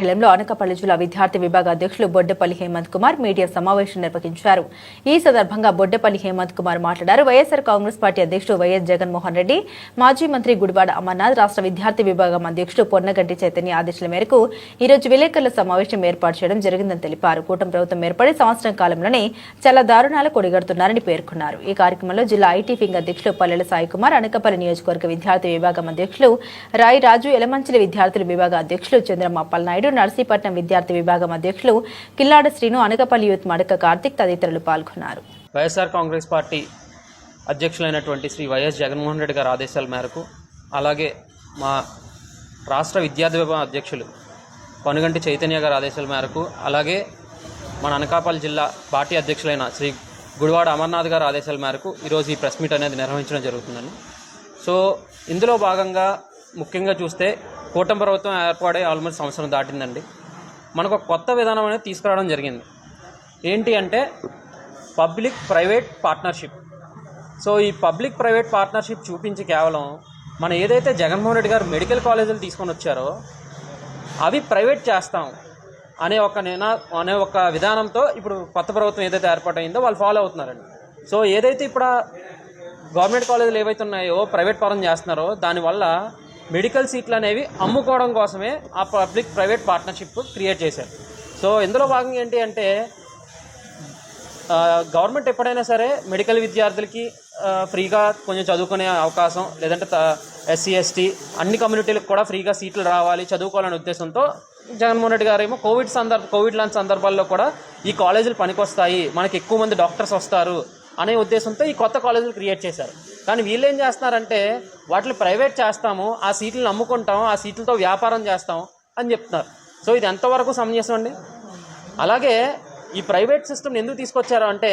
కార్యాలయంలో అనకపల్లి జిల్లా విద్యార్థి విభాగ అధ్యక్షులు బొడ్డపల్లి హేమంత్ కుమార్ మీడియా సమావేశం నిర్వహించారు. ఈ సందర్భంగా బొడ్డపల్లి హేమంత్ కుమార్ మాట్లాడారు. వైఎస్ఆర్ కాంగ్రెస్ పార్టీ అధ్యక్షుడు వైఎస్ జగన్మోహన్ రెడ్డి మాజీ మంత్రి గుడివాడ అమర్నాథ్ రాష్ట్ర విద్యార్థి విభాగం అధ్యక్షుడు పొన్నగంటి చైతన్య ఆదేశాల మేరకు ఈ రోజు విలేకరుల సమావేశం ఏర్పాటు చేయడం జరిగిందని తెలిపారు. కూటమి ప్రభుత్వం ఏర్పడి సంవత్సరం కాలంలోనే చాలా దారుణాలు కొడిగడుతున్నారని పేర్కొన్నారు. ఈ కార్యక్రమంలో జిల్లా ఐటీ వింగ్ అధ్యక్షులు పల్లెల సాయి కుమార్ అనకపల్లి నియోజకవర్గ విద్యార్థి విభాగం అధ్యక్షులు రాయి రాజు ఎలమంచిలి విద్యార్థుల విభాగ అధ్యక్షులు చంద్రమ్మ అప్పలనాయుడు నర్సీపట్నం విద్యార్థి విభాగం అధ్యక్షులు కిల్లాడ శ్రీను అనకాపల్లి యూత్ మడక కార్తిక్ తదితరులు పాల్గొన్నారు. వైఎస్ఆర్ కాంగ్రెస్ పార్టీ అధ్యక్షులైనటువంటి శ్రీ వైఎస్ జగన్మోహన్ రెడ్డి గారి ఆదేశాల మేరకు అలాగే మా రాష్ట్ర విద్యార్థి విభాగం అధ్యక్షులు పనుగంటి చైతన్య గారి ఆదేశాల మేరకు అలాగే మన అనకాపల్లి జిల్లా పార్టీ అధ్యక్షులైన శ్రీ గుడివాడ అమర్నాథ్ గారి ఆదేశాల మేరకు ఈరోజు ఈ ప్రెస్ మీట్ అనేది నిర్వహించడం జరుగుతుందండి. సో ఇందులో భాగంగా ముఖ్యంగా చూస్తే కూటమి ప్రభుత్వం ఏర్పడే ఆల్మోస్ట్ సంవత్సరం దాటిందండి. మనకు ఒక కొత్త విధానం అనేది తీసుకురావడం జరిగింది. ఏంటి అంటే పబ్లిక్ ప్రైవేట్ పార్ట్నర్షిప్. సో ఈ పబ్లిక్ ప్రైవేట్ పార్ట్నర్షిప్ చూపించి కేవలం మన ఏదైతే జగన్మోహన్ రెడ్డి గారు మెడికల్ కాలేజీలు తీసుకొని వచ్చారో అవి ప్రైవేట్ చేస్తాం అనే ఒక నినా అనే ఒక విధానంతో ఇప్పుడు కొత్త ప్రభుత్వం ఏదైతే ఏర్పాటైందో వాళ్ళు ఫాలో అవుతున్నారండి. సో ఏదైతే ఇప్పుడు గవర్నమెంట్ కాలేజీలు ఏవైతే ఉన్నాయో ప్రైవేట్ పరం చేస్తున్నారో దానివల్ల మెడికల్ సీట్లు అనేవి అమ్ముకోవడం కోసమే ఆ పబ్లిక్ ప్రైవేట్ పార్ట్నర్షిప్ క్రియేట్ చేశారు. సో ఇందులో భాగం ఏంటి అంటే గవర్నమెంట్ ఎప్పుడైనా సరే మెడికల్ విద్యార్థులకి ఫ్రీగా కొంచెం చదువుకునే అవకాశం లేదంటే ఎస్సీ ఎస్టీ అన్ని కమ్యూనిటీలకు కూడా ఫ్రీగా సీట్లు రావాలి చదువుకోవాలనే ఉద్దేశంతో జగన్మోహన్ రెడ్డి గారు ఏమో కోవిడ్ సందర్భ కోవిడ్ లాంటి సందర్భాల్లో కూడా ఈ కాలేజీలు పనికొస్తాయి మనకి ఎక్కువ మంది డాక్టర్స్ వస్తారు అనే ఉద్దేశంతో ఈ కొత్త కాలేజీలు క్రియేట్ చేశారు. కానీ వీళ్ళు ఏం చేస్తున్నారంటే వాటిని ప్రైవేట్ చేస్తాము ఆ సీట్లను అమ్ముకుంటాం ఆ సీట్లతో వ్యాపారం చేస్తాం అని చెప్తున్నారు. సో ఇది ఎంతవరకు సమంజసం అండి? అలాగే ఈ ప్రైవేట్ సిస్టమ్ ఎందుకు తీసుకొచ్చారు అంటే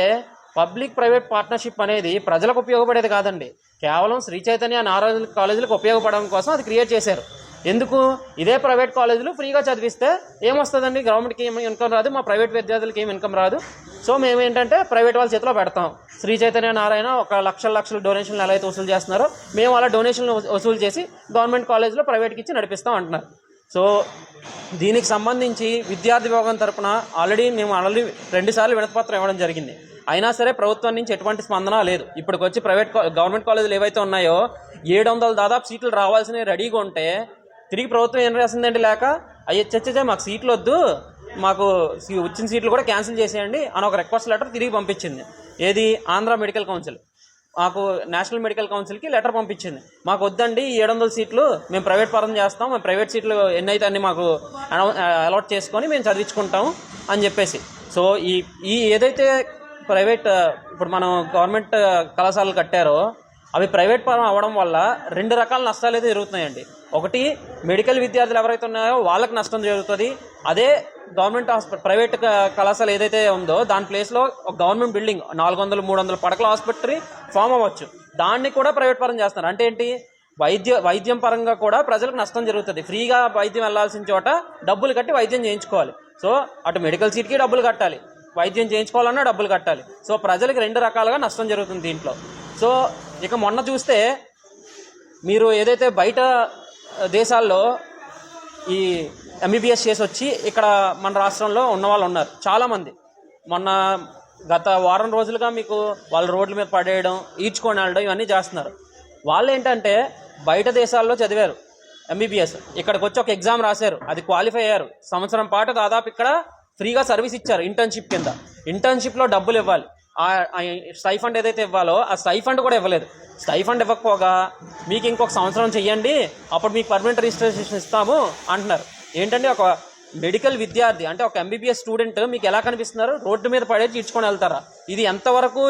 పబ్లిక్ ప్రైవేట్ పార్ట్నర్షిప్ అనేది ప్రజలకు ఉపయోగపడేది కాదండి. కేవలం శ్రీ చైతన్య నారాయణ కాలేజీలకు ఉపయోగపడడం కోసం అది క్రియేట్ చేశారు. ఎందుకు? ఇదే ప్రైవేట్ కాలేజీలు ఫ్రీగా చదివిస్తే ఏమొస్తుందండి? గవర్నమెంట్కి ఏమి ఇన్కమ్ రాదు మా ప్రైవేట్ విద్యార్థులకి ఏమి ఇన్కమ్ రాదు? సో మేము ఏంటంటే ప్రైవేట్ వాళ్ళ చేతిలో పెడతాం. శ్రీ చైతన్య నారాయణ ఒక లక్షల లక్షల డొనేషన్లు ఎలా అయితే వసూలు చేస్తున్నారో మేము అలా డొనేషన్లు వసూలు చేసి గవర్నమెంట్ కాలేజ్లో ప్రైవేట్కి ఇచ్చి నడిపిస్తాం అంటున్నారు. సో దీనికి సంబంధించి విద్యార్థి విభాగం తరపున ఆల్రెడీ మేము ఆల్రెడీ రెండుసార్లు వినతిపత్రం ఇవ్వడం జరిగింది. అయినా సరే ప్రభుత్వం నుంచి ఎటువంటి స్పందన లేదు. ఇప్పటికి వచ్చి ప్రైవేట్ గవర్నమెంట్ కాలేజీలు ఏవైతే ఉన్నాయో ఏడు వందల దాదాపు సీట్లు రావాల్సినవి రెడీగా ఉంటే తిరిగి ప్రభుత్వం ఏం రాసిందండి లేక? అయ్యే చచ్చే మాకు సీట్లు వద్దు మాకు సీ- వచ్చిన సీట్లు కూడా క్యాన్సిల్ చేసేయండి అని ఒక రిక్వెస్ట్ లెటర్ తిరిగి పంపించింది. ఏది? Andhra medical council. మాకు నేషనల్ మెడికల్ కౌన్సిల్కి లెటర్ పంపించింది. మాకు వద్దండి ఏడు వందల సీట్లు మేము ప్రైవేట్ పరం చేస్తాం మేము ప్రైవేట్ సీట్లు ఎన్నైతే అన్ని మాకు అలాట్ చేసుకొని మేము చదివించుకుంటాం అని చెప్పేసి. సో ఈ ఈ ఏదైతే ప్రైవేట్ ఇప్పుడు మనం గవర్నమెంట్ కళాశాలలు కట్టారో అవి ప్రైవేట్ పరం అవ్వడం వల్ల రెండు రకాల నష్టాలు అయితే జరుగుతున్నాయండి. ఒకటి మెడికల్ విద్యార్థులు ఎవరైతే ఉన్నారో వాళ్ళకి నష్టం జరుగుతుంది. అదే గవర్నమెంట్ హాస్పిటల్ ప్రైవేట్ కళాశాల ఏదైతే ఉందో దాని ప్లేస్లో ఒక గవర్నమెంట్ బిల్డింగ్ నాలుగు వందలు మూడు వందల పడకల ఆసుపత్రి ఫామ్ అవ్వచ్చు. దాన్ని కూడా ప్రైవేట్ పరం చేస్తున్నారు. అంటే ఏంటి? వైద్య వైద్యం పరంగా కూడా ప్రజలకు నష్టం జరుగుతుంది. ఫ్రీగా వైద్యం వెళ్ళాల్సిన చోట డబ్బులు కట్టి వైద్యం చేయించుకోవాలి. సో అటు మెడికల్ సీట్కి డబ్బులు కట్టాలి. వైద్యం చేయించుకోవాలన్నా డబ్బులు కట్టాలి. సో ప్రజలకు రెండు రకాలుగా నష్టం జరుగుతుంది దీంట్లో. సో ఇక మొన్న చూస్తే మీరు ఏదైతే బయట దేశాల్లో ఈ ఎంబీబీఎస్ చేసి వచ్చి ఇక్కడ మన రాష్ట్రంలో ఉన్న వాళ్ళు ఉన్నారు. చాలామంది. మొన్న గత వారం రోజులుగా మీకు వాళ్ళు రోడ్ల మీద పడేయడం ఈడ్చుకొని వెళ్ళడం ఇవన్నీ చేస్తున్నారు. వాళ్ళు ఏంటంటే బయట దేశాల్లో చదివారు ఎంబీబీఎస్ ఇక్కడికి వచ్చి ఒక ఎగ్జామ్ రాశారు. అది క్వాలిఫై అయ్యారు. సంవత్సరం పాటు దాదాపు ఇక్కడ ఫ్రీగా సర్వీస్ ఇచ్చారు. ఇంటర్న్షిప్ కింద. ఇంటర్న్షిప్లో డబ్బులు ఇవ్వాలి. స్టైఫండ్ ఏదైతే ఇవ్వాలో ఆ స్టైఫండ్ కూడా ఇవ్వలేదు. స్టైఫండ్ ఇవ్వకపోగా మీకు ఇంకొక సంవత్సరం చెయ్యండి అప్పుడు మీకు పర్మనెంట్ రిజిస్ట్రేషన్ ఇస్తాము అంటున్నారు. ఏంటంటే ఒక మెడికల్ విద్యార్థి అంటే ఒక ఎంబీబీఎస్ స్టూడెంట్ మీకు ఎలా కనిపిస్తున్నారు? రోడ్డు మీద పడేసి ఇచ్చుకొని వెళ్తారా? ఇది ఎంతవరకు